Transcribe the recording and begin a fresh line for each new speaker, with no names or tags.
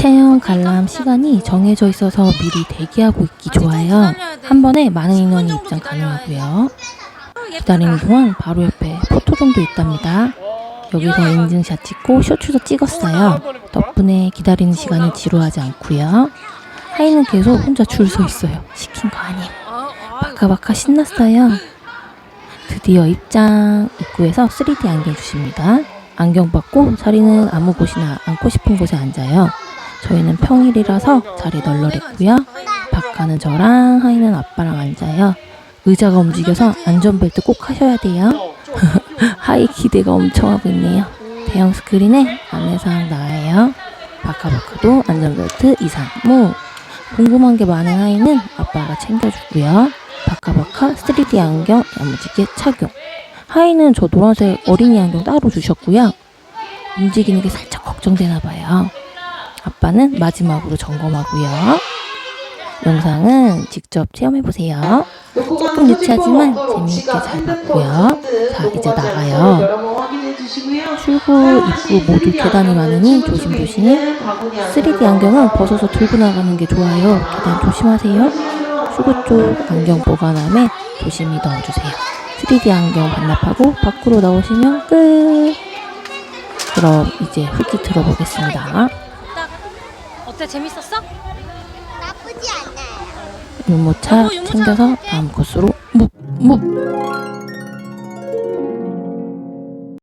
체험 관람 시간이 정해져 있어서 미리 대기하고 있기 좋아요. 한 번에 많은 인원이 입장 가능하고요. 기다리는 동안 바로 옆에 포토존도 있답니다. 여기서 인증샷 찍고 쇼츠도 찍었어요. 덕분에 기다리는 시간이 지루하지 않고요. 하이는 계속 혼자 줄 서 있어요. 시킨 거 아니에요. 바카바카 신났어요. 드디어 입장 입구에서 3D 안경 주십니다. 안경 받고 자리는 아무 곳이나 앉고 싶은 곳에 앉아요. 저희는 평일이라서 자리 널널했고요. 바카는 저랑 하이는 아빠랑 앉아요. 의자가 움직여서 안전벨트 꼭 하셔야 돼요. 하이 기대가 엄청 하고 있네요. 대형 스크린에 안내사항 나와요. 바카바카도 안전벨트 이상 무. 궁금한 게 많은 하이는 아빠가 챙겨주고요. 바카바카 3D 안경 야무지게 착용. 하이는 저 노란색 어린이 안경 따로 주셨고요. 움직이는 게 살짝 걱정되나 봐요. 아빠는 마지막으로 점검하고요. 영상은 직접 체험해보세요. 조금 유치하지만 재미있게 잘 봤고요. 자, 이제 나가요. 출구, 입구 모두 계단이 많으니 조심조심. 3D 안경은 벗어서 들고 나가는 게 좋아요. 계단 조심하세요. 출구 쪽 안경 보관함에 조심히 넣어주세요. 3D 안경 반납하고 밖으로 나오시면 끝. 그럼 이제 후기 들어보겠습니다.
어때 재밌었어?
나쁘지 않아요.
유모차 챙겨서 다음 코스로 묵 묵